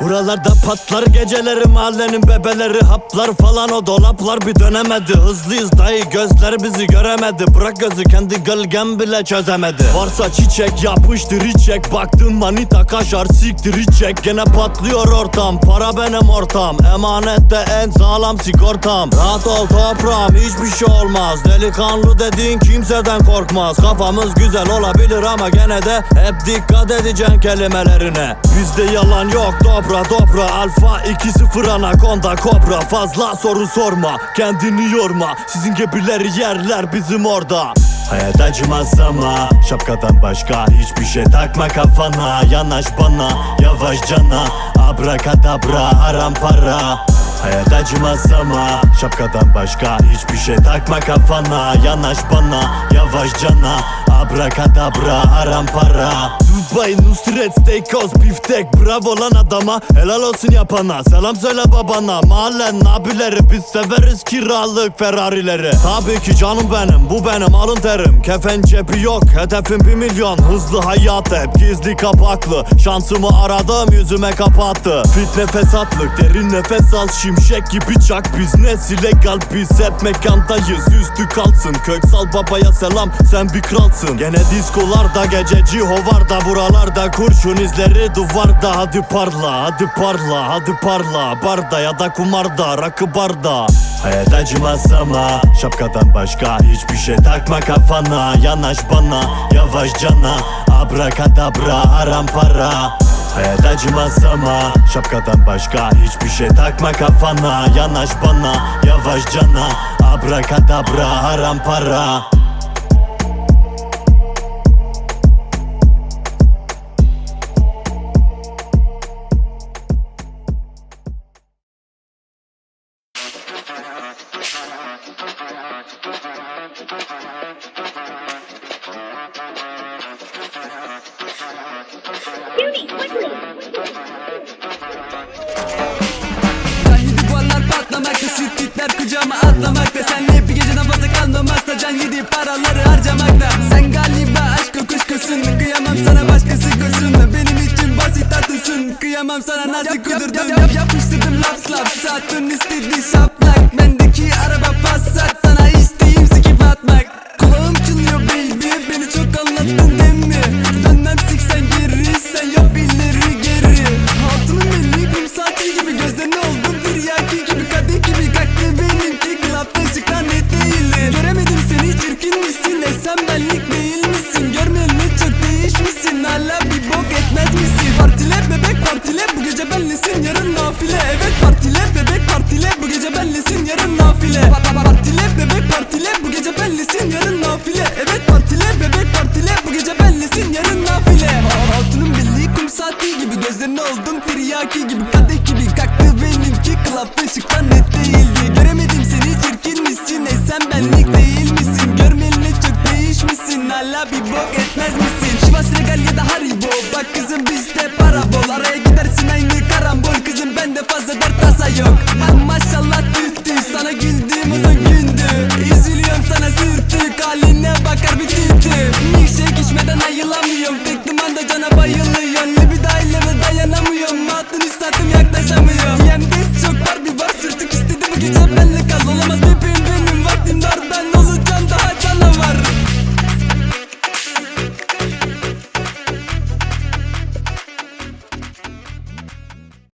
Buralarda patlar geceleri mahallenin bebeleri Haplar falan o dolaplar bir dönemedi. Hızlıyız dayı gözler bizi göremedi. Bırak gözü kendi gölgem bile çözemedi. Varsa çiçek yapıştır içek. Baktın manita kaşar siktir içek. Gene patlıyor ortam para benim ortam. Emanette en sağlam sigortam. Rahat ol toprağım hiçbir şey olmaz. Delikanlı dediğin kimseden korkmaz. Kafamız güzel olabilir ama gene de Hep dikkat edeceksin kelimelerine. Bizde yalan yok dobra dobra Alfa 2-0 anakonda kobra Fazla soru sorma kendini yorma. Sizin gibileri yerler bizim orada. Hayat acımaz ama Şapkadan başka hiçbir şey takma kafana. Yanaş bana yavaş cana. Abrakadabra haram para. Hayat acımaz ama Şapkadan başka hiçbir şey takma kafana. Yanaş bana yavaş cana Abrakadabra haram para Dubai Nusret Steakhouse biftek Bravo lan adama helal olsun yapana. Selam söyle babana Mahallen abileri. Biz severiz kiralık Ferrari'leri. Tabii ki canım benim bu benim alın terim. Kefen cebi yok hedefim bir milyon. Hızlı hayat hep gizli kapaklı. Şansımı aradım yüzüme kapattı. Fitne fesatlık derin nefes al. Şimşek gibi çak biz nes illegal Biz hep mekandayız üstü kalsın. Köksal babaya selam sen bir kralsın Gene diskolarda gececi hovarda Buralarda. Kurşun izleri duvarda. Hadi parla hadi parla hadi parla. Barda ya da kumarda rakı barda. Hayat acımaz ama Şapkadan başka hiçbir şey takma kafana. Yanaş bana yavaş cana. Abrakadabra haram para. Hayat acımaz ama Şapkadan başka hiçbir şey takma kafana. Yanaş bana yavaş cana. Abrakadabra haram para patlamakta Siktikler kucağıma atlamakta. Senle bir geceden fazla kalmamakta. Can yedi paraları harcamakta. Sen galiba aşk kuşkusun Kıyamam sana başkası kusun Benim için basit tatlısın. Kıyamam sana nasıl kudurdun yap, Yapıştırdım laf laf Sattın istedi şaplak Bendeki Gözlerine oldum tiryaki gibi Kadeh gibi kalktı benimki Klapta ışıklar net değildi Göremedim seni çirkin misin? E sen benlik değil misin? Görmeyeli çok değişmişsin Hala bir bok etmez misin? Şivas Regal ya da Haribo Bak kızım bizde para bol Araya gidersin aynı karambol Kızım bende fazla dert tasa yok Aklın istattım yaklaşamıyor.